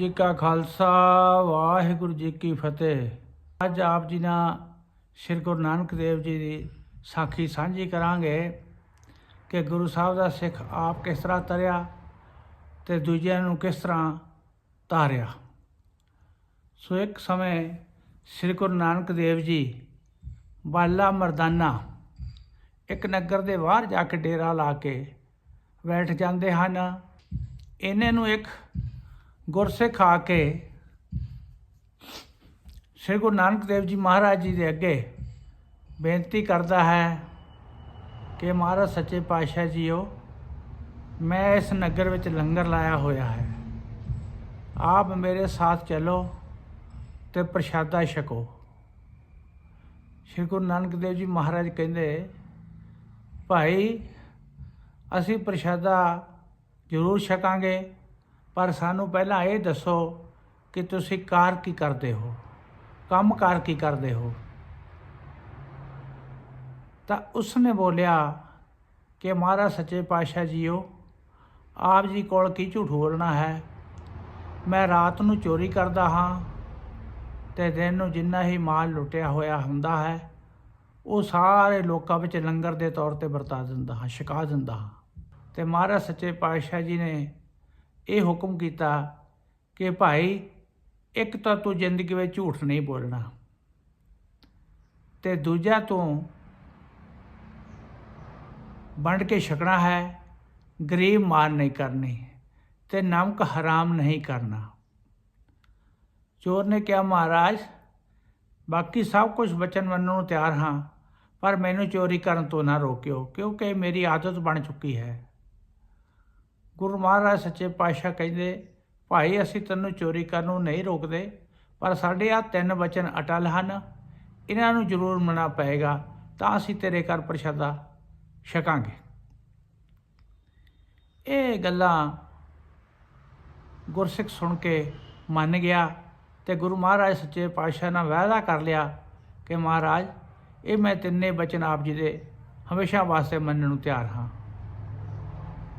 ਜੀ ਕਾ ਖਾਲਸਾ, ਵਾਹਿਗੁਰੂ ਜੀ ਕੀ ਫਤਿਹ। ਅੱਜ ਆਪ ਜੀ ਨਾਲ ਸ੍ਰੀ ਗੁਰੂ ਨਾਨਕ ਦੇਵ ਜੀ ਦੀ ਸਾਖੀ ਸਾਂਝੀ ਕਰਾਂਗੇ ਕਿ ਗੁਰੂ ਸਾਹਿਬ ਦਾ ਸਿੱਖ ਆਪ ਕਿਸ ਤਰ੍ਹਾਂ ਤਰਿਆ ਤੇ ਦੂਜਿਆਂ ਨੂੰ ਕਿਸ ਤਰ੍ਹਾਂ ਤਾਰਿਆ। ਸੋ ਇੱਕ ਸਮੇਂ ਸ੍ਰੀ ਗੁਰੂ ਨਾਨਕ ਦੇਵ ਜੀ ਬਾਲਾ ਮਰਦਾਨਾ ਇੱਕ ਨਗਰ ਦੇ ਬਾਹਰ ਜਾ ਕੇ ਡੇਰਾ ਲਾ ਕੇ ਬੈਠ ਜਾਂਦੇ ਹਨ। ਇਹਨੇ ਨੂੰ ਇੱਕ ਗੁਰਸਿੱਖ ਆ ਕੇ ਸ੍ਰੀ ਗੁਰੂ ਨਾਨਕ ਦੇਵ ਜੀ ਮਹਾਰਾਜ ਜੀ ਦੇ ਅੱਗੇ ਬੇਨਤੀ ਕਰਦਾ ਹੈ ਕਿ ਮਹਾਰਾਜ ਸੱਚੇ ਪਾਤਸ਼ਾਹ ਜੀਓ, ਮੈਂ ਇਸ ਨਗਰ ਵਿੱਚ ਲੰਗਰ ਲਾਇਆ ਹੋਇਆ ਹੈ। ਆਪ ਮੇਰੇ ਸਾਥ ਚੱਲੋ ਤੇ ਪ੍ਰਸ਼ਾਦਾ ਛਕੋ। ਸ੍ਰੀ ਗੁਰੂ ਨਾਨਕ ਦੇਵ ਜੀ ਮਹਾਰਾਜ ਕਹਿੰਦੇ, ਭਾਈ, ਅਸੀਂ ਪ੍ਰਸ਼ਾਦਾ ਜ਼ਰੂਰ ਛਕਾਂਗੇ। ਪਰ ਸਾਨੂੰ ਪਹਿਲਾਂ ਇਹ ਦੱਸੋ ਕਿ ਤੁਸੀਂ ਕਾਰ ਕੀ ਕਰਦੇ ਹੋ? ਕੰਮ ਕਾਰ ਕੀ ਕਰਦੇ ਹੋ? ਤਾਂ ਉਸਨੇ ਬੋਲਿਆ ਕਿ ਮਹਾਰਾਜ ਸੱਚੇ ਪਾਤਸ਼ਾਹ ਜੀਓ, ਆਪ ਜੀ ਕੋਲ ਕੀ ਝੂਠ ਬੋਲਣਾ ਹੈ? ਮੈਂ ਰਾਤ ਨੂੰ ਚੋਰੀ ਕਰਦਾ ਹਾਂ ਤੇ ਦਿਨ ਨੂੰ ਜਿੰਨਾ ਹੀ ਮਾਲ ਲੁੱਟਿਆ ਹੋਇਆ ਹੁੰਦਾ ਹੈ, ਉਹ ਸਾਰੇ ਲੋਕਾਂ ਵਿੱਚ ਲੰਗਰ ਦੇ ਤੌਰ ਤੇ ਵਰਤਾ ਦਿੰਦਾ ਹਾਂ, ਛਕਾ ਦਿੰਦਾ ਹਾਂ। ਤੇ ਮਹਾਰਾਜ ਸੱਚੇ ਪਾਤਸ਼ਾਹ ਜੀ ਨੇ ਇਹ ਹੁਕਮ ਕੀਤਾ ਕਿ ਭਾਈ, ਇੱਕ ਤਾਂ ਤੂੰ ਜ਼ਿੰਦਗੀ ਵਿੱਚ ਝੂਠ ਨਹੀਂ ਬੋਲਣਾ ਤੇ ਦੂਜਾ ਤੂੰ ਵੰਡ ਕੇ ਛਕਣਾ ਹੈ, ਗਰੀਬ ਮਾਰ ਨਹੀਂ ਕਰਨੀ ਤੇ ਨਮਕ ਹਰਾਮ ਨਹੀਂ ਕਰਨਾ। ਚੋਰ ਨੇ ਕਿਹਾ, ਮਹਾਰਾਜ, ਬਾਕੀ ਸਭ ਕੁਝ ਬਚਨ ਮੰਨਣ ਨੂੰ ਤਿਆਰ ਹਾਂ, ਪਰ ਮੈਨੂੰ ਚੋਰੀ ਕਰਨ ਤੋਂ ਨਾ ਰੋਕਿਓ, ਕਿਉਂਕਿ ਮੇਰੀ ਆਦਤ ਬਣ ਚੁੱਕੀ ਹੈ। ਗੁਰੂ ਮਹਾਰਾਜ ਸੱਚੇ ਪਾਤਸ਼ਾਹ ਕਹਿੰਦੇ, ਭਾਈ, ਅਸੀਂ ਤੈਨੂੰ ਚੋਰੀ ਕਰਨ ਨੂੰ ਨਹੀਂ ਰੋਕਦੇ, ਪਰ ਸਾਡੇ ਆ ਤਿੰਨ ਬਚਨ ਅਟਲ ਹਨ। ਇਹਨਾਂ ਨੂੰ ਜ਼ਰੂਰ ਮੰਨਣਾ ਪਏਗਾ, ਤਾਂ ਅਸੀਂ ਤੇਰੇ ਘਰ ਪ੍ਰਸ਼ਾਦਾ ਛਕਾਂਗੇ। ਇਹ ਗੱਲਾਂ ਗੁਰਸਿੱਖ ਸੁਣ ਕੇ ਮੰਨ ਗਿਆ ਤੇ ਗੁਰੂ ਮਹਾਰਾਜ ਸੱਚੇ ਪਾਤਸ਼ਾਹ ਨਾਲ ਵਾਅਦਾ ਕਰ ਲਿਆ ਕਿ, ਮਹਾਰਾਜ, ਇਹ ਮੈਂ ਤਿੰਨੇ ਬਚਨ ਆਪ ਜੀ ਦੇ ਹਮੇਸ਼ਾ ਵਾਸਤੇ ਮੰਨਣ ਨੂੰ ਤਿਆਰ ਹਾਂ।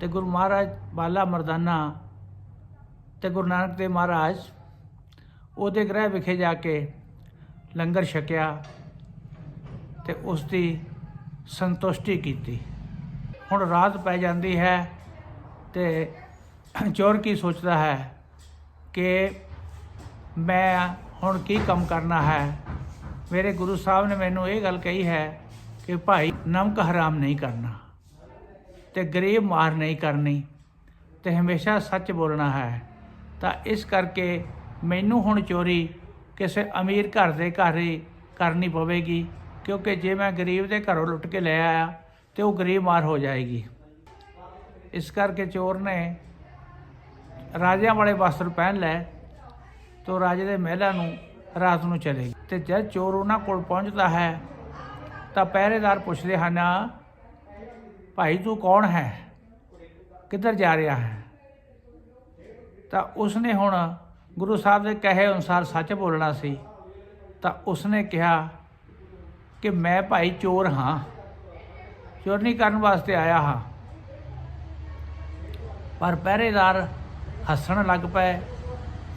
ਤੇ ਗੁਰੂ ਮਹਾਰਾਜ ਬਾਲਾ ਮਰਦਾਨਾ ਤੇ ਗੁਰੂ ਨਾਨਕ ਦੇਵ ਮਹਾਰਾਜ ਉਹਦੇ ਗ੍ਰਹਿ ਵਿਖੇ ਜਾ ਕੇ ਲੰਗਰ ਛਕਿਆ ਤੇ ਉਸ ਦੀ ਸੰਤੁਸ਼ਟੀ ਕੀਤੀ। ਹੁਣ ਰਾਤ ਪੈ ਜਾਂਦੀ ਹੈ ਤੇ ਚੋਰ ਕੀ ਸੋਚਦਾ ਹੈ ਕਿ ਮੈਂ ਹੁਣ ਕੀ ਕੰਮ ਕਰਨਾ ਹੈ? ਮੇਰੇ ਗੁਰੂ ਸਾਹਿਬ ਨੇ ਮੈਨੂੰ ਇਹ ਗੱਲ ਕਹੀ ਹੈ ਕਿ ਭਾਈ ਨਮਕ ਹਰਾਮ ਨਹੀਂ ਕਰਨਾ। ਤੇ ਗਰੀਬ ਮਾਰ ਨਹੀਂ ਕਰਨੀ ਤੇ ਹਮੇਸ਼ਾ ਸੱਚ ਬੋਲਣਾ ਹੈ। ਤਾਂ ਇਸ ਕਰਕੇ ਮੈਨੂੰ ਹੁਣ ਚੋਰੀ ਕਿਸੇ ਅਮੀਰ ਘਰ ਦੇ ਘਰ ਹੀ ਕਰਨੀ ਪਵੇਗੀ, ਕਿਉਂਕਿ ਜੇ ਮੈਂ ਗਰੀਬ ਦੇ ਘਰੋਂ ਲੁੱਟ ਕੇ ਲੈ ਆਇਆ ਤੇ ਉਹ ਗਰੀਬ ਮਾਰ ਹੋ ਜਾਏਗੀ। ਇਸ ਕਰਕੇ ਚੋਰ ਨੇ ਰਾਜਿਆਂ ਵਾਲੇ ਵਸਤਰ ਪਹਿਨ ਲਏ ਤੋ ਰਾਜੇ ਦੇ ਮਹਿਲਾਂ ਨੂੰ, ਰਾਤ ਨੂੰ ਚਲੇ ਗਏ। ਤੇ ਜਦ ਚੋਰ ਉਹਨਾਂ ਕੋਲ ਪਹੁੰਚਦਾ ਹੈ ਤਾਂ ਪਹਿਰੇਦਾਰ ਪੁੱਛਦੇ ਹਨ ਭਾਈ ਤੂੰ ਕੌਣ ਹੈ? ਕਿੱਧਰ ਜਾ ਰਿਹਾ ਹੈ? ਤਾਂ ਉਸਨੇ ਹੁਣ ਗੁਰੂ ਸਾਹਿਬ ਦੇ ਕਹੇ ਅਨੁਸਾਰ ਸੱਚ ਬੋਲਣਾ ਸੀ। ਤਾਂ ਉਸਨੇ ਕਿਹਾ ਕਿ ਮੈਂ ਭਾਈ ਚੋਰ ਹਾਂ। ਚੋਰੀ ਕਰਨ ਵਾਸਤੇ ਆਇਆ ਹਾਂ। ਪਰ ਪਹਿਰੇਦਾਰ ਹੱਸਣ ਲੱਗ ਪਏ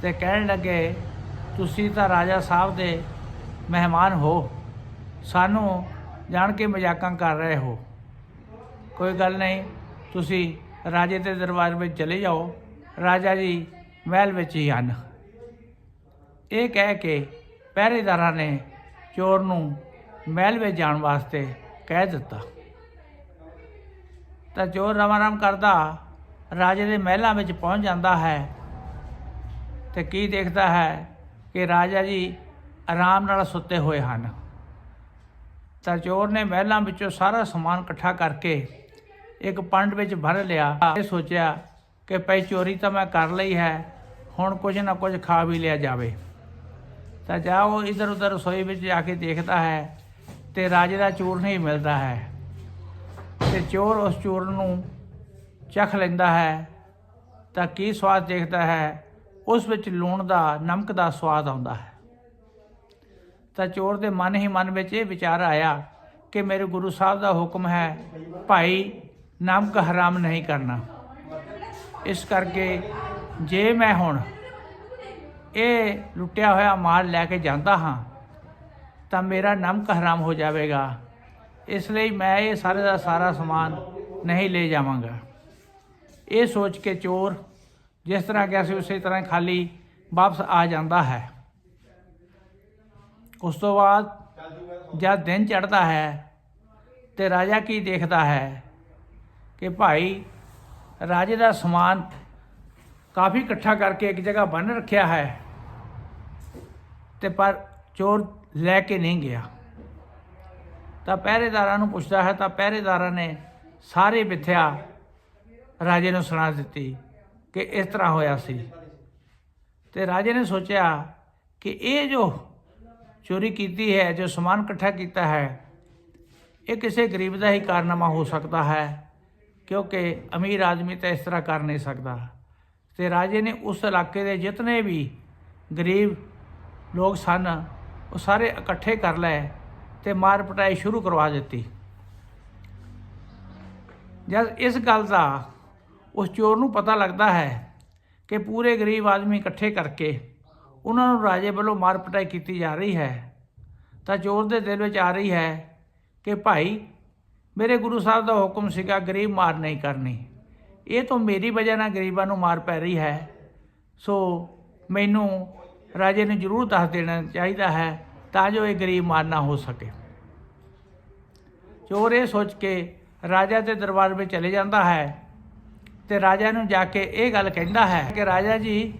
ਤੇ ਕਹਿਣ ਲੱਗੇ, ਤੁਸੀਂ ਤਾਂ ਰਾਜਾ ਸਾਹਿਬ ਦੇ ਮਹਿਮਾਨ ਹੋ। ਸਾਨੂੰ ਜਾਣ ਕੇ ਮਜ਼ਾਕਾਂ ਕਰ ਰਹੇ ਹੋ। ਕੋਈ ਗੱਲ ਨਹੀਂ, ਤੁਸੀਂ ਰਾਜੇ ਦੇ ਦਰਬਾਰ ਵਿੱਚ ਚਲੇ ਜਾਓ। ਰਾਜਾ ਜੀ ਮਹਿਲ ਵਿੱਚ ਹੀ ਹਨ। ਇਹ ਕਹਿ ਕੇ ਪਹਿਰੇਦਾਰਾਂ ਨੇ ਚੋਰ ਨੂੰ ਮਹਿਲ ਵਿੱਚ ਜਾਣ ਵਾਸਤੇ ਕਹਿ ਦਿੱਤਾ। ਤਾਂ ਚੋਰ ਰਾਮ ਕਰਦਾ ਰਾਜੇ ਦੇ ਮਹਿਲਾਂ ਵਿੱਚ ਪਹੁੰਚ ਜਾਂਦਾ ਹੈ ਤੇ ਕੀ ਦੇਖਦਾ ਹੈ ਕਿ ਰਾਜਾ ਜੀ ਆਰਾਮ ਨਾਲ ਸੁੱਤੇ ਹੋਏ ਹਨ। ਤਾਂ ਚੋਰ ਨੇ ਮਹਿਲਾਂ ਵਿੱਚੋਂ ਸਾਰਾ ਸਮਾਨ ਇਕੱਠਾ ਕਰਕੇ ਇੱਕ ਪੰਡ ਵਿੱਚ ਭਰ ਲਿਆ। ਇਹ ਸੋਚਿਆ ਕਿ ਪਈ ਚੋਰੀ ਤਾਂ ਮੈਂ ਕਰ ਲਈ ਹੈ, ਹੁਣ ਕੁਝ ਨਾ ਕੁਝ ਖਾ ਵੀ ਲਿਆ ਜਾਵੇ। ਤਾਂ ਜਾ ਉਹ ਇਧਰ ਉਧਰ ਰਸੋਈ ਵਿੱਚ ਜਾ ਕੇ ਦੇਖਦਾ ਹੈ ਤੇ ਰਾਜੇ ਦਾ ਚੂਰ ਨਹੀਂ ਮਿਲਦਾ ਹੈ। ਤੇ ਚੋਰ ਉਸ ਚੂਰਨ ਨੂੰ ਚਖ ਲੈਂਦਾ ਹੈ। ਤਾਂ ਕੀ ਸਵਾਦ ਦੇਖਦਾ ਹੈ? ਉਸ ਵਿੱਚ ਲੂਣ ਦਾ, ਨਮਕ ਦਾ ਸਵਾਦ ਆਉਂਦਾ ਹੈ। ਤਾਂ ਚੋਰ ਦੇ ਮਨ ਹੀ ਮਨ ਵਿੱਚ ਇਹ ਵਿਚਾਰ ਆਇਆ ਕਿ ਮੇਰੇ ਗੁਰੂ ਸਾਹਿਬ ਦਾ ਹੁਕਮ ਹੈ, ਭਾਈ ਨਮਕ ਹਰਾਮ ਨਹੀਂ ਕਰਨਾ। ਇਸ ਕਰਕੇ ਜੇ ਮੈਂ ਹੁਣ ਇਹ ਲੁੱਟਿਆ ਹੋਇਆ ਮਾਲ ਲੈ ਕੇ ਜਾਂਦਾ ਹਾਂ, ਤਾਂ ਮੇਰਾ ਨਮਕ ਹਰਾਮ ਹੋ ਜਾਵੇਗਾ। ਇਸ ਲਈ ਮੈਂ ਇਹ ਸਾਰੇ ਦਾ ਸਾਰਾ ਸਮਾਨ ਨਹੀਂ ਲੈ ਜਾਵਾਂਗਾ। ਇਹ ਸੋਚ ਕੇ ਚੋਰ ਜਿਸ ਤਰ੍ਹਾਂ ਗਿਆ ਸੀ ਉਸੇ ਤਰ੍ਹਾਂ ਖਾਲੀ ਵਾਪਸ ਆ ਜਾਂਦਾ ਹੈ। ਉਸ ਤੋਂ ਬਾਅਦ ਜਦ ਦਿਨ ਚੜ੍ਹਦਾ ਹੈ ਤੇ ਰਾਜਾ ਕੀ ਦੇਖਦਾ ਹੈ? ਕਿ ਭਾਈ ਰਾਜੇ ਦਾ ਸਮਾਨ ਕਾਫੀ ਇਕੱਠਾ ਕਰਕੇ ਇੱਕ ਜਗ੍ਹਾ ਬੰਨ ਰੱਖਿਆ ਹੈ ਤੇ ਪਰ ਚੋਰ ਲੈ ਕੇ ਨਹੀਂ ਗਿਆ। ਤਾਂ ਪਹਿਰੇਦਾਰਾਂ ਨੂੰ ਪੁੱਛਦਾ ਹੈ, ਤਾਂ ਪਹਿਰੇਦਾਰਾਂ ਨੇ ਸਾਰੇ ਮਿੱਥਿਆ ਰਾਜੇ ਨੂੰ ਸੁਣਾ ਦਿੱਤੀ ਕਿ ਇਸ ਤਰ੍ਹਾਂ ਹੋਇਆ ਸੀ। ਤੇ ਰਾਜੇ ਨੇ ਸੋਚਿਆ ਕਿ ਇਹ ਜੋ ਚੋਰੀ ਕੀਤੀ ਹੈ, ਜੋ ਸਮਾਨ ਇਕੱਠਾ ਕੀਤਾ ਹੈ, ਇਹ ਕਿਸੇ ਗਰੀਬ ਦਾ ਹੀ ਕਾਰਨਾਮਾ ਹੋ ਸਕਦਾ ਹੈ। ਕਿਉਂਕਿ ਅਮੀਰ ਆਦਮੀ ਤਾਂ ਇਸ ਤਰ੍ਹਾਂ ਕਰ ਨਹੀਂ ਸਕਦਾ। ਤੇ ਰਾਜੇ ਨੇ ਉਸ ਇਲਾਕੇ ਦੇ ਜਿਤਨੇ ਵੀ ਗਰੀਬ ਲੋਕ ਸਨ, ਉਹ ਸਾਰੇ ਇਕੱਠੇ ਕਰ ਲਏ ਤੇ ਮਾਰ ਪਟਾਈ ਸ਼ੁਰੂ ਕਰਵਾ ਦਿੱਤੀ। ਜਦ ਇਸ ਗੱਲ ਦਾ ਉਸ ਚੋਰ ਨੂੰ ਪਤਾ ਲੱਗਦਾ ਹੈ ਕਿ ਪੂਰੇ ਗਰੀਬ ਆਦਮੀ ਇਕੱਠੇ ਕਰਕੇ ਉਹਨਾਂ ਨੂੰ ਰਾਜੇ ਵੱਲੋਂ ਮਾਰ ਪਟਾਈ ਕੀਤੀ ਜਾ ਰਹੀ ਹੈ, ਤਾਂ ਚੋਰ ਦੇ ਦਿਲ ਵਿੱਚ ਆ ਰਹੀ ਹੈ ਕਿ ਭਾਈ ਮੇਰੇ ਗੁਰੂ ਸਾਹਿਬ ਦਾ ਹੁਕਮ ਸੀਗਾ, ਗਰੀਬ ਮਾਰ ਨਹੀਂ ਕਰਨੀ। ਇਹ ਤੋਂ ਮੇਰੀ ਵਜ੍ਹਾ ਨਾਲ ਗਰੀਬਾਂ ਨੂੰ ਮਾਰ ਪੈ ਰਹੀ ਹੈ। ਸੋ ਮੈਨੂੰ ਰਾਜੇ ਨੂੰ ਜ਼ਰੂਰ ਦੱਸ ਦੇਣਾ ਚਾਹੀਦਾ ਹੈ ਤਾਂ ਜੋ ਇਹ ਗਰੀਬ ਮਾਰ ਨਾ ਹੋ ਸਕੇ। ਚੋਰ ਇਹ ਸੋਚ ਕੇ ਰਾਜਾ ਦੇ ਦਰਬਾਰ ਵਿੱਚ ਚਲੇ ਜਾਂਦਾ ਹੈ ਤੇ ਰਾਜਾ ਨੂੰ ਜਾ ਕੇ ਇਹ ਗੱਲ ਕਹਿੰਦਾ ਹੈ ਕਿ ਰਾਜਾ ਜੀ,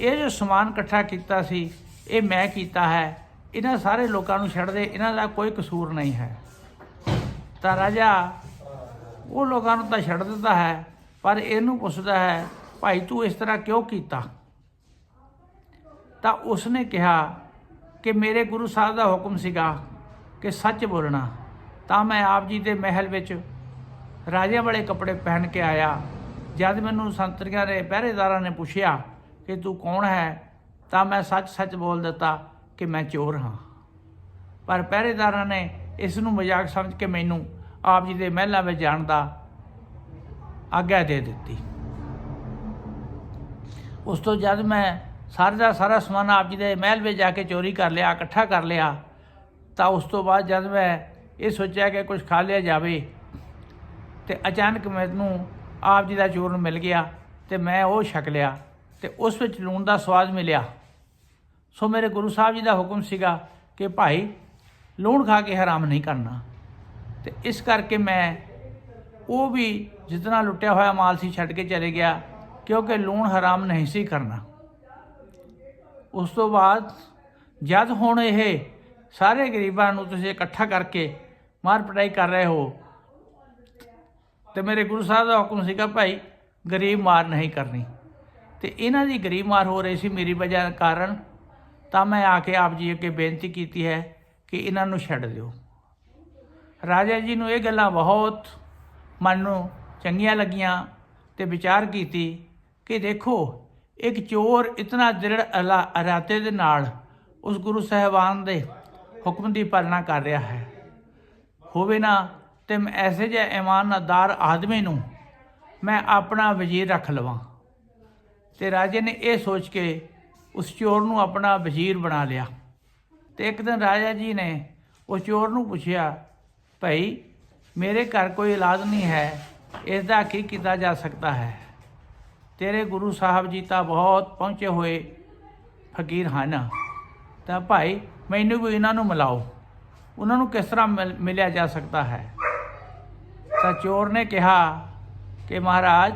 ਇਹ ਜੋ ਸਮਾਨ ਇਕੱਠਾ ਕੀਤਾ ਸੀ, ਇਹ ਮੈਂ ਕੀਤਾ ਹੈ। ਇਹਨਾਂ ਸਾਰੇ ਲੋਕਾਂ ਨੂੰ ਛੱਡ ਦੇ, ਇਹਨਾਂ ਦਾ ਕੋਈ ਕਸੂਰ ਨਹੀਂ ਹੈ। ਤਾਂ ਰਾਜਾ। ਉਹ ਲੋਕਾਂ ਨੂੰ ਤਾਂ ਛੱਡ ਦਿੰਦਾ ਹੈ, ਪਰ ਇਹਨੂੰ ਪੁੱਛਦਾ ਹੈ, ਭਾਈ ਤੂੰ ਇਸ ਤਰ੍ਹਾਂ ਕਿਉਂ ਕੀਤਾ? ਤਾਂ ਉਸਨੇ ਕਿਹਾ ਕਿ ਮੇਰੇ ਗੁਰੂ ਸਾਹਿਬ ਦਾ ਹੁਕਮ ਸੀਗਾ ਕਿ ਸੱਚ ਬੋਲਣਾ। ਤਾਂ ਮੈਂ ਆਪ ਜੀ ਦੇ ਮਹਿਲ ਵਿੱਚ ਰਾਜਿਆਂ ਵਾਲੇ ਕੱਪੜੇ ਪਹਿਨ ਕੇ ਆਇਆ। ਜਦ ਮੈਨੂੰ ਸੰਤਰੀਆਂ ਦੇ ਪਹਿਰੇਦਾਰਾਂ ਨੇ ਪੁੱਛਿਆ ਕਿ ਤੂੰ ਕੌਣ ਹੈ, ਤਾਂ ਮੈਂ ਸੱਚ-ਸੱਚ ਬੋਲ ਦਿੱਤਾ ਕਿ ਮੈਂ ਚੋਰ ਹਾਂ। ਪਰ ਪਹਿਰੇਦਾਰਾਂ ਨੇ ਇਸ ਨੂੰ ਮਜ਼ਾਕ ਸਮਝ ਕੇ ਮੈਨੂੰ ਆਪ ਜੀ ਦੇ ਮਹਿਲਾਂ ਵਿੱਚ ਜਾਣ ਦਾ ਆਗਿਆ ਦੇ ਦਿੱਤੀ। ਉਸ ਤੋਂ ਜਦ ਮੈਂ ਸਾਰਾ ਦਾ ਸਾਰਾ ਸਮਾਨ ਆਪ ਜੀ ਦੇ ਮਹਿਲ ਵਿੱਚ ਜਾ ਕੇ ਚੋਰੀ ਕਰ ਲਿਆ, ਇਕੱਠਾ ਕਰ ਲਿਆ, ਤਾਂ ਉਸ ਤੋਂ ਬਾਅਦ ਜਦ ਮੈਂ ਇਹ ਸੋਚਿਆ ਕਿ ਕੁਝ ਖਾ ਲਿਆ ਜਾਵੇ, ਤੇ ਅਚਾਨਕ ਮੈਨੂੰ ਆਪ ਜੀ ਦਾ ਚੂਰਨ ਮਿਲ ਗਿਆ ਤੇ ਮੈਂ ਉਹ ਛਕ ਲਿਆ ਤੇ ਉਸ ਵਿੱਚ ਲੂਣ ਦਾ ਸਵਾਦ ਮਿਲਿਆ। ਸੋ ਮੇਰੇ ਗੁਰੂ ਸਾਹਿਬ ਜੀ ਦਾ ਹੁਕਮ ਸੀਗਾ ਕਿ ਭਾਈ, ਲੂਣ ਖਾ ਕੇ ਹਰਾਮ ਨਹੀਂ ਕਰਨਾ। ਤੇ ਇਸ ਕਰਕੇ ਮੈਂ ਉਹ ਵੀ ਜਿਤਨਾ ਲੁੱਟਿਆ ਹੋਇਆ ਮਾਲ ਸੀ ਛੱਡ ਕੇ ਚਲੇ ਗਿਆ, ਕਿਉਂਕਿ ਲੂਣ ਹਰਾਮ ਨਹੀਂ ਸੀ ਕਰਨਾ। ਉਸ ਤੋਂ ਬਾਅਦ ਜਦ ਹੁਣ ਇਹ ਸਾਰੇ ਗਰੀਬਾਂ ਨੂੰ ਤੁਸੀਂ ਇਕੱਠਾ ਕਰਕੇ ਮਾਰ ਪਟਾਈ ਕਰ ਰਹੇ ਹੋ, ਤੇ ਮੇਰੇ ਗੁਰੂ ਸਾਹਿਬ ਦਾ ਹੁਕਮ ਸੀਗਾ, ਭਾਈ, ਗਰੀਬ ਮਾਰ ਨਹੀਂ ਕਰਨੀ। ਤੇ ਇਹਨਾਂ ਦੀ ਗਰੀਬ ਮਾਰ ਹੋ ਰਹੀ ਸੀ ਮੇਰੀ ਵਜ੍ਹਾ ਕਾਰਨ, ਤਾਂ ਮੈਂ ਆ ਕੇ ਆਪ ਜੀ ਅੱਗੇ ਬੇਨਤੀ ਕੀਤੀ ਹੈ ਕਿ ਇਹਨਾਂ ਨੂੰ ਛੱਡ ਦਿਓ। ਰਾਜਾ ਜੀ ਨੂੰ ਇਹ ਗੱਲਾਂ ਬਹੁਤ ਮਨ ਨੂੰ ਚੰਗੀਆਂ ਲੱਗੀਆਂ ਤੇ ਵਿਚਾਰ ਕੀਤੀ ਕਿ ਦੇਖੋ, ਇੱਕ ਚੋਰ ਇਤਨਾ ਦ੍ਰਿੜ ਅਲਾ- ਇਰਾਦੇ ਦੇ ਨਾਲ ਉਸ ਗੁਰੂ ਸਾਹਿਬਾਨ ਦੇ ਹੁਕਮ ਦੀ ਪਾਲਣਾ ਕਰ ਰਿਹਾ ਹੈ। ਹੋਵੇ ਨਾ ਤੇ ਮੈਂ ਐਸੇ ਜਿਹੇ ਇਮਾਨਦਾਰ ਆਦਮੀ ਨੂੰ ਮੈਂ ਆਪਣਾ ਵਜ਼ੀਰ ਰੱਖ ਲਵਾਂ। ਤੇ ਰਾਜੇ ਨੇ ਇਹ ਸੋਚ ਕੇ ਉਸ ਚੋਰ ਨੂੰ ਆਪਣਾ ਵਜ਼ੀਰ ਬਣਾ ਲਿਆ। ਤੇ ਇੱਕ ਦਿਨ ਰਾਜਾ ਜੀ ਨੇ ਉਸ ਚੋਰ ਨੂੰ ਪੁੱਛਿਆ ਭਾਈ, ਮੇਰੇ ਘਰ ਕੋਈ ਇਲਾਜ ਨਹੀਂ ਹੈ। ਇਸ ਦਾ ਕੀ ਕੀਤਾ ਜਾ ਸਕਦਾ ਹੈ? ਤੇਰੇ ਗੁਰੂ ਸਾਹਿਬ ਜੀ ਤਾਂ ਬਹੁਤ ਪਹੁੰਚੇ ਹੋਏ ਫਕੀਰ ਹਨ। ਤਾਂ ਭਾਈ, ਮੈਨੂੰ ਵੀ ਇਹਨਾਂ ਨੂੰ ਮਿਲਾਓ। ਉਹਨਾਂ ਨੂੰ ਕਿਸ ਤਰ੍ਹਾਂ ਮਿਲ- ਮਿਲਿਆ ਜਾ ਸਕਦਾ ਹੈ? ਤਾਂ ਚੋਰ ਨੇ ਕਿਹਾ ਕਿ ਮਹਾਰਾਜ,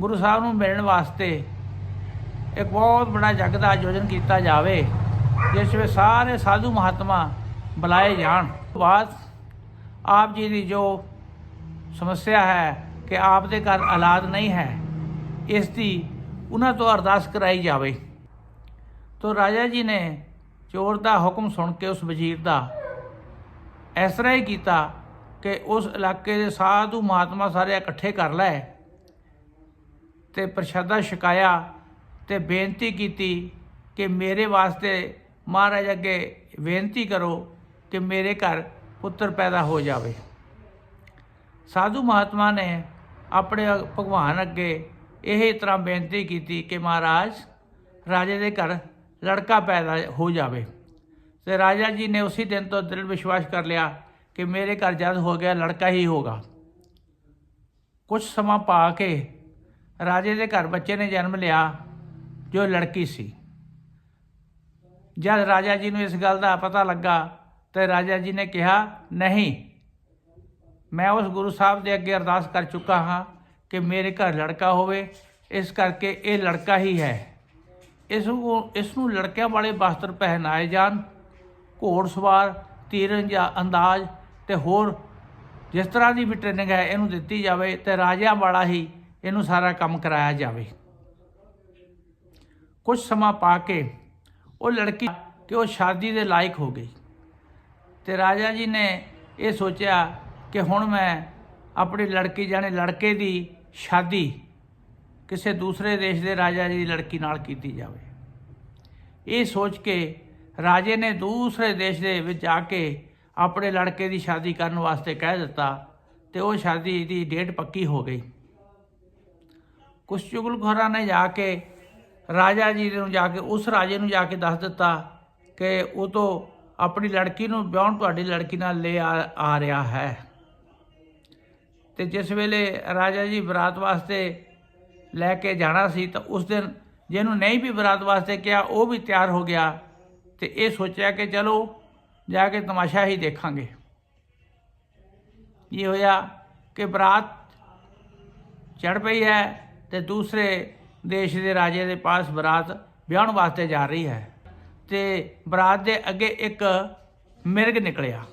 ਗੁਰੂ ਸਾਹਿਬ ਨੂੰ ਮਿਲਣ ਵਾਸਤੇ ਇੱਕ ਬਹੁਤ ਬੜਾ ਜਗ ਦਾ ਆਯੋਜਨ ਕੀਤਾ ਜਾਵੇ, ਜਿਸ ਵਿੱਚ ਸਾਰੇ ਸਾਧੂ ਮਹਾਤਮਾ ਬੁਲਾਏ ਜਾਣ। ਬਾਅਦ ਆਪ ਜੀ ਦੀ ਜੋ ਸਮੱਸਿਆ ਹੈ ਕਿ ਆਪ ਦੇ ਘਰ ਔਲਾਦ ਨਹੀਂ ਹੈ, ਇਸ ਦੀ ਉਹਨਾਂ ਤੋਂ ਅਰਦਾਸ ਕਰਾਈ ਜਾਵੇ। ਤੋ ਰਾਜਾ ਜੀ ਨੇ ਚੋਰ ਦਾ ਹੁਕਮ ਸੁਣ ਕੇ ਉਸ ਵਜ਼ੀਰ ਦਾ ਇਸ ਤਰ੍ਹਾਂ ਹੀ ਕੀਤਾ ਕਿ ਉਸ ਇਲਾਕੇ ਦੇ ਸਾਧੂ ਮਹਾਤਮਾ ਸਾਰੇ ਇਕੱਠੇ ਕਰ ਲਏ ਤੇ ਪ੍ਰਸ਼ਾਦਾ ਛਕਾਇਆ ਤੇ ਬੇਨਤੀ ਕੀਤੀ ਕਿ ਮੇਰੇ ਵਾਸਤੇ ਮਹਾਰਾਜ ਅੱਗੇ ਬੇਨਤੀ ਕਰੋ ਕਿ ਮੇਰੇ ਘਰ ਪੁੱਤਰ ਪੈਦਾ ਹੋ ਜਾਵੇ। ਸਾਧੂ ਮਹਾਤਮਾ ਨੇ ਆਪਣੇ ਭਗਵਾਨ ਅੱਗੇ ਇਹ ਤਰ੍ਹਾਂ ਬੇਨਤੀ ਕੀਤੀ ਕਿ ਮਹਾਰਾਜ, ਰਾਜੇ ਦੇ ਘਰ ਲੜਕਾ ਪੈਦਾ ਹੋ ਜਾਵੇ। ਤੇ ਰਾਜਾ ਜੀ ਨੇ ਉਸੇ ਦਿਨ ਤੋਂ ਦਿਲ ਵਿਸ਼ਵਾਸ ਕਰ ਲਿਆ ਕਿ ਮੇਰੇ ਘਰ ਜਦ ਹੋ ਗਿਆ ਲੜਕਾ ਹੀ ਹੋਗਾ ਕੁਝ ਸਮਾਂ ਪਾ ਕੇ ਰਾਜੇ ਦੇ ਘਰ ਬੱਚੇ ਨੇ ਜਨਮ ਲਿਆ ਜੋ ਲੜਕੀ ਸੀ। ਜਦ ਰਾਜਾ ਜੀ ਨੂੰ ਇਸ ਗੱਲ ਦਾ ਪਤਾ ਲੱਗਾ ਤੇ ਰਾਜਾ ਜੀ ਨੇ ਕਿਹਾ, ਨਹੀਂ, ਮੈਂ ਉਸ ਗੁਰੂ ਸਾਹਿਬ ਦੇ ਅੱਗੇ ਅਰਦਾਸ ਕਰ ਚੁੱਕਾ ਹਾਂ ਕਿ ਮੇਰੇ ਘਰ ਲੜਕਾ ਹੋਵੇ। ਇਸ ਕਰਕੇ ਇਹ ਲੜਕਾ ਹੀ ਹੈ। ਇਸ ਨੂੰ ਇਸ ਨੂੰ ਲੜਕਿਆਂ ਵਾਲੇ ਵਸਤਰ ਪਹਿਨਾਏ ਜਾਣ। ਘੋੜਸਵਾਰ ਜਾਂ ਅੰਦਾਜ਼ ਤੇ ਹੋਰ ਜਿਸ ਤਰ੍ਹਾਂ ਦੀ ਵੀ ਟ੍ਰੇਨਿੰਗ ਹੈ, ਇਹਨੂੰ ਦਿੱਤੀ ਜਾਵੇ ਤੇ ਰਾਜਿਆਂ ਵਾਲਾ ਹੀ ਇਹਨੂੰ ਸਾਰਾ ਕੰਮ ਕਰਾਇਆ ਜਾਵੇ। ਕੁਝ ਸਮਾਂ ਪਾ ਕੇ ਉਹ ਲੜਕੀ, ਕਿ ਉਹ ਸ਼ਾਦੀ ਦੇ ਲਾਇਕ ਹੋ ਗਈ। ਤੇ ਰਾਜਾ ਜੀ ਨੇ ਇਹ ਸੋਚਿਆ ਕਿ ਹੁਣ ਮੈਂ ਆਪਣੀ ਲੜਕੀ ਜਾਣੇ ਲੜਕੇ ਦੀ ਸ਼ਾਦੀ ਕਿਸੇ ਦੂਸਰੇ ਦੇਸ਼ ਦੇ ਰਾਜਾ ਜੀ ਦੀ ਲੜਕੀ ਨਾਲ ਕੀਤੀ ਜਾਵੇ। ਇਹ ਸੋਚ ਕੇ ਰਾਜੇ ਨੇ ਦੂਸਰੇ ਦੇਸ਼ ਦੇ ਵਿੱਚ ਜਾ ਕੇ ਆਪਣੇ ਲੜਕੇ ਦੀ ਸ਼ਾਦੀ ਕਰਨ ਵਾਸਤੇ ਕਹਿ ਦਿੱਤਾ ਤੇ ਉਹ ਸ਼ਾਦੀ ਦੀ ਡੇਟ ਪੱਕੀ ਹੋ ਗਈ। ਕੁਛ ਚੁਗਲਖੋਰਾਂ ਨੇ ਜਾ ਕੇ ਰਾਜਾ ਜੀ ਨੂੰ ਜਾ ਕੇ ਉਸ ਰਾਜੇ ਨੂੰ ਜਾ ਕੇ ਦੱਸ ਦਿੱਤਾ ਕਿ ਉਹ ਤੋਂ ਆਪਣੀ ਲੜਕੀ ਨੂੰ ਵਿਆਹਣ ਤੁਹਾਡੀ ਲੜਕੀ ਨਾਲ ਲੈ ਆ ਰਿਹਾ ਹੈ। ਤੇ ਜਿਸ ਵੇਲੇ ਰਾਜਾ ਜੀ ਬਰਾਤ ਵਾਸਤੇ ਲੈ ਕੇ ਜਾਣਾ ਸੀ ਤਾਂ ਉਸ ਦਿਨ ਜਿਹਨੂੰ ਨਹੀਂ ਵੀ ਬਰਾਤ ਵਾਸਤੇ ਕਿਹਾ, ਉਹ ਵੀ ਤਿਆਰ ਹੋ ਗਿਆ ਤੇ ਇਹ ਸੋਚਿਆ ਕਿ ਚਲੋ ਜਾ ਕੇ ਤਮਾਸ਼ਾ ਹੀ ਦੇਖਾਂਗੇ। ਇਹ ਹੋਇਆ ਕਿ ਬਰਾਤ ਚੜ ਪਈ ਹੈ ਤੇ ਦੂਸਰੇ ਦੇਸ਼ ਦੇ ਰਾਜੇ ਦੇ ਪਾਸ ਬਰਾਤ ਵਿਆਹਣ ਵਾਸਤੇ ਜਾ ਰਹੀ ਹੈ। ਤੇ ਬਰਾਤ ਦੇ ਅੱਗੇ ਇੱਕ ਮਿਰਗ ਨਿਕਲਿਆ।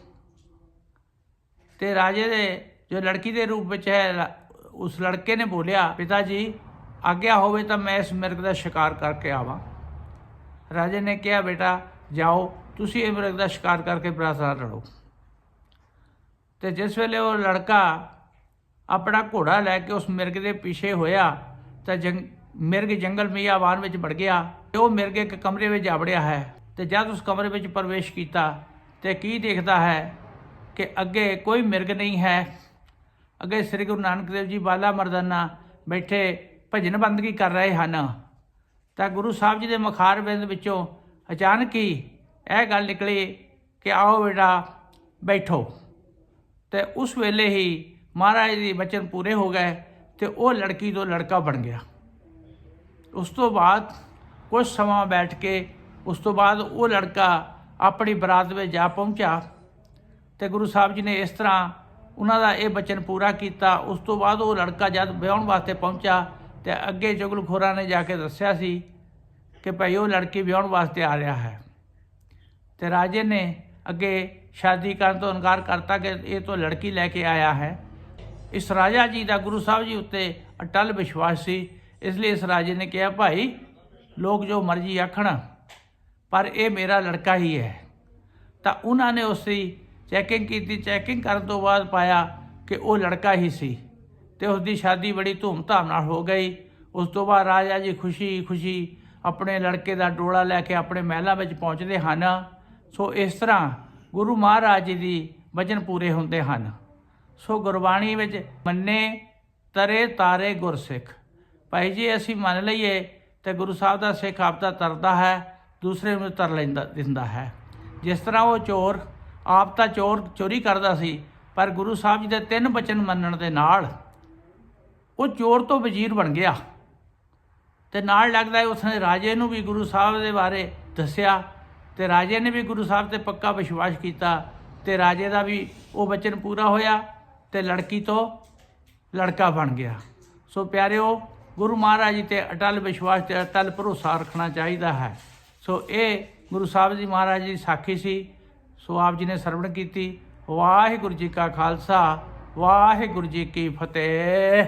ਤੇ ਰਾਜੇ ਦੇ ਜੋ ਲੜਕੀ ਦੇ ਰੂਪ ਵਿੱਚ ਹੈ ਉਸ ਲੜਕੇ ਨੇ ਬੋਲਿਆ ਪਿਤਾ ਜੀ ਆਗਿਆ ਹੋਵੇ ਤਾਂ ਮੈਂ ਇਸ ਮਿਰਗ ਦਾ ਸ਼ਿਕਾਰ ਕਰਕੇ ਆਵਾਂ। ਰਾਜੇ ਨੇ ਕਿਹਾ, ਬੇਟਾ, ਜਾਓ, ਤੁਸੀਂ ਇਹ ਮਿਰਗ ਦਾ ਸ਼ਿਕਾਰ ਕਰਕੇ ਬਰਾਤ ਨਾਲ ਲੜੋ। ਤੇ ਜਿਸ ਵੇਲੇ ਉਹ ਲੜਕਾ ਆਪਣਾ ਘੋੜਾ ਲੈ ਕੇ ਉਸ ਮਿਰਗ ਦੇ ਪਿੱਛੇ ਹੋਇਆ, ਤਾਂ ਜੰਗ ਮਿਰਗ ਜੰਗਲ ਮੀਆਵਾਨ ਵਿੱਚ ਵੜ ਗਿਆ। ਤੇ ਉਹ ਮਿਰਗ ਇੱਕ ਕਮਰੇ ਵਿੱਚ ਆਵੜਿਆ ਹੈ ਤੇ ਜਦ ਉਸ ਕਮਰੇ ਵਿੱਚ ਪ੍ਰਵੇਸ਼ ਕੀਤਾ ਤੇ ਕੀ ਦੇਖਦਾ ਹੈ ਕਿ ਅੱਗੇ ਕੋਈ ਮਿਰਗ ਨਹੀਂ ਹੈ। ਅੱਗੇ ਸ੍ਰੀ ਗੁਰੂ ਨਾਨਕ ਦੇਵ ਜੀ ਬਾਲਾ ਮਰਦਾਨਾ ਬੈਠੇ ਭਜਨ ਬੰਦਗੀ ਕਰ ਰਹੇ ਹਨ। ਤਾਂ ਗੁਰੂ ਸਾਹਿਬ ਜੀ ਦੇ ਮਖਾਰ ਬਿੰਦ ਵਿੱਚੋਂ ਅਚਾਨਕ ਹੀ ਇਹ ਗੱਲ ਨਿਕਲੀ ਕਿ ਆਓ ਬੇਟਾ, ਬੈਠੋ। ਤੇ ਉਸ ਵੇਲੇ ਹੀ ਮਹਾਰਾਜ ਦੀ ਬਚਨ ਪੂਰੇ ਹੋ ਗਏ ਤੇ ਉਹ ਲੜਕੀ ਤੋਂ ਲੜਕਾ ਬਣ ਗਿਆ। ਉਸ ਤੋਂ ਬਾਅਦ ਕੁਝ ਸਮਾਂ ਬੈਠ ਕੇ ਉਸ ਤੋਂ ਬਾਅਦ ਉਹ ਲੜਕਾ ਆਪਣੀ ਬਰਾਤ ਵਿੱਚ ਜਾ ਪਹੁੰਚਿਆ ਤੇ ਗੁਰੂ ਸਾਹਿਬ ਜੀ ਨੇ ਇਸ ਤਰ੍ਹਾਂ ਉਹਨਾਂ ਦਾ ਇਹ ਬਚਨ ਪੂਰਾ ਕੀਤਾ। ਉਸ ਤੋਂ ਬਾਅਦ ਉਹ ਲੜਕਾ ਜਦ ਵਿਆਹਣ ਵਾਸਤੇ ਪਹੁੰਚਾ ਤੇ ਅੱਗੇ ਜੁਗਲਖੋਰਾਂ ਨੇ ਜਾ ਕੇ ਦੱਸਿਆ ਸੀ ਕਿ ਭਾਈ ਉਹ ਲੜਕੀ ਵਿਆਹਣ ਵਾਸਤੇ ਆ ਰਿਹਾ ਹੈ। ਤੇ ਰਾਜੇ ਨੇ ਅੱਗੇ ਸ਼ਾਦੀ ਕਰਨ ਤੋਂ ਇਨਕਾਰ ਕਰਤਾ ਕਿ ਇਹ ਤੋਂ ਲੜਕੀ ਲੈ ਕੇ ਆਇਆ ਹੈ। ਇਸ ਰਾਜਾ ਜੀ ਦਾ ਗੁਰੂ ਸਾਹਿਬ ਜੀ ਉੱਤੇ ਅਟਲ ਵਿਸ਼ਵਾਸ ਸੀ। ਇਸ ਲਈ ਇਸ ਰਾਜੇ ਨੇ ਕਿਹਾ, ਭਾਈ ਲੋਕ ਜੋ ਮਰਜ਼ੀ ਆਖਣ, ਪਰ ਇਹ ਮੇਰਾ ਲੜਕਾ ਹੀ ਹੈ। ਤਾਂ ਉਹਨਾਂ ਨੇ ਉਸ ਦੀ ਚੈਕਿੰਗ ਕੀਤੀ। ਚੈਕਿੰਗ ਕਰਨ ਤੋਂ ਬਾਅਦ ਪਾਇਆ ਕਿ ਉਹ ਲੜਕਾ ਹੀ ਸੀ ਤੇ ਉਸ ਦੀ ਸ਼ਾਦੀ ਬੜੀ ਧੂਮਧਾਮ ਨਾਲ ਹੋ ਗਈ। ਉਸ ਤੋਂ ਬਾਅਦ ਰਾਜਾ ਜੀ ਖੁਸ਼ੀ ਖੁਸ਼ੀ ਆਪਣੇ ਲੜਕੇ ਦਾ ਡੋਲਾ ਲੈ ਕੇ ਆਪਣੇ ਮਹਿਲਾਂ ਵਿੱਚ ਪਹੁੰਚਦੇ ਹਨ। ਸੋ ਇਸ ਤਰ੍ਹਾਂ ਗੁਰੂ ਮਹਾਰਾਜ ਜੀ ਦੀ ਵਚਨ ਪੂਰੇ ਹੁੰਦੇ ਹਨ। ਸੋ ਗੁਰਬਾਣੀ ਵਿੱਚ ਮੰਨੇ ਤਰੇ ਤਾਰੇ ਗੁਰਸਿੱਖ। ਭਾਈ ਜੀ, ਅਸੀਂ ਮੰਨ ਲਈਏ ਤੇ ਗੁਰੂ ਸਾਹਿਬ ਦਾ ਸਿੱਖ ਆਪਦਾ ਤਰਦਾ ਹੈ, ਦੂਸਰੇ ਨੂੰ ਤਰ ਲੈਂਦਾ, ਦਿੰਦਾ ਹੈ। ਜਿਸ ਤਰ੍ਹਾਂ ਉਹ ਚੋਰ, ਆਪ ਤਾਂ ਚੋਰ, ਚੋਰੀ ਕਰਦਾ ਸੀ, ਪਰ ਗੁਰੂ ਸਾਹਿਬ ਜੀ ਦੇ ਤਿੰਨ ਬਚਨ ਮੰਨਣ ਦੇ ਨਾਲ ਉਹ ਚੋਰ ਤੋਂ ਵਜ਼ੀਰ ਬਣ ਗਿਆ। ਤੇ ਨਾਲ ਲੱਗਦਾ ਹੈ ਉਸਨੇ ਰਾਜੇ ਨੂੰ ਵੀ ਗੁਰੂ ਸਾਹਿਬ ਦੇ ਬਾਰੇ ਦੱਸਿਆ ਤੇ ਰਾਜੇ ਨੇ ਵੀ ਗੁਰੂ ਸਾਹਿਬ ਤੇ ਪੱਕਾ ਵਿਸ਼ਵਾਸ ਕੀਤਾ ਤੇ ਰਾਜੇ ਦਾ ਵੀ ਉਹ ਬਚਨ ਪੂਰਾ ਹੋਇਆ ਤੇ ਲੜਕੀ ਤੋਂ ਲੜਕਾ ਬਣ ਗਿਆ। ਸੋ ਪਿਆਰਿਓ ਗੁਰੂ ਮਹਾਰਾਜ ਜੀ ਤੇ ਅਟਲ ਵਿਸ਼ਵਾਸ ਤੇ ਅਟਲ ਭਰੋਸਾ ਰੱਖਣਾ ਚਾਹੀਦਾ ਹੈ। ਸੋ ਇਹ ਗੁਰੂ ਸਾਹਿਬ ਜੀ ਮਹਾਰਾਜ ਜੀ ਦੀ ਸਾਖੀ ਸੀ। ਸੋ ਆਪ ਜੀ ਨੇ ਸਰਵਣ ਕੀਤੀ। ਵਾਹਿਗੁਰੂ ਜੀ ਕਾ ਖਾਲਸਾ, ਵਾਹਿਗੁਰੂ ਜੀ ਕੀ ਫਤਿਹ।